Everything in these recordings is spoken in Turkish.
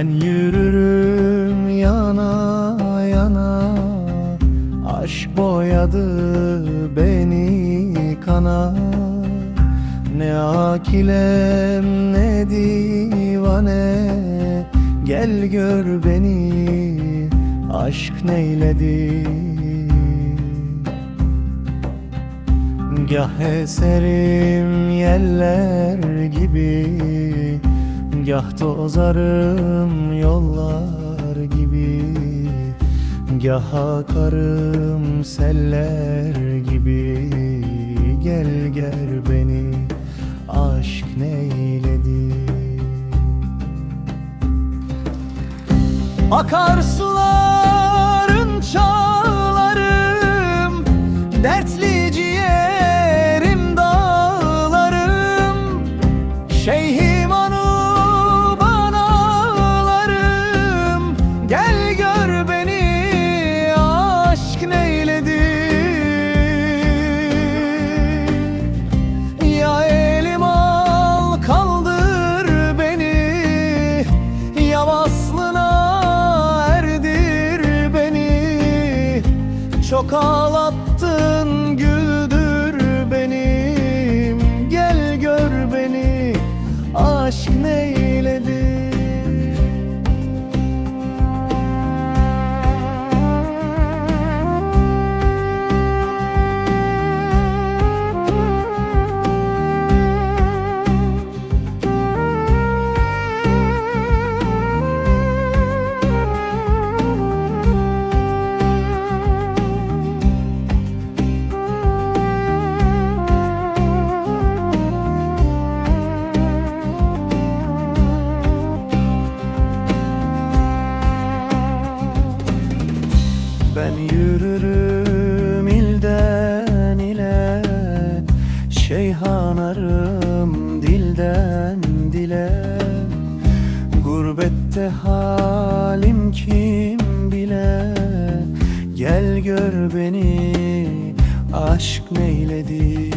Ben yürürüm yana yana Aşk boyadı beni kana. Ne akilem ne divane Gel gör beni aşk neyledi? Gah eserim yeller gibi Gah tozarım yollar gibi Gah akarım seller gibi. Gel gel beni aşk neyledi? Akarsuların ağlattın güldür benim Gel gör beni aşk neyledi Ben yürürüm ilden ile Şeyhanarım dilden dile. Gurbette halim kim bile Gel gör beni aşk neyledi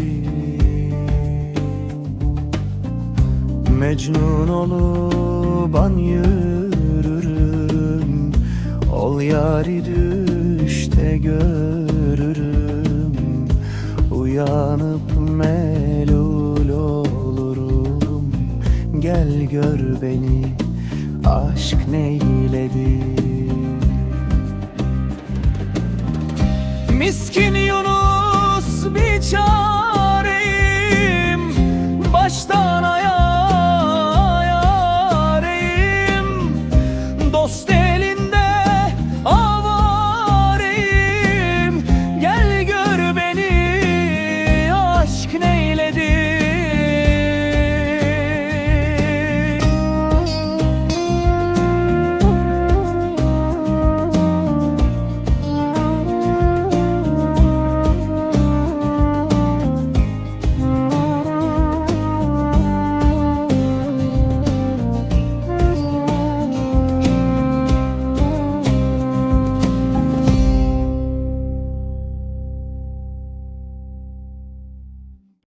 Mecnun olup an yürürüm Ol yari işte görürüm. Uyanıp melul olurum. Gel gör beni aşk neyledi Miskin Yunus bir biçare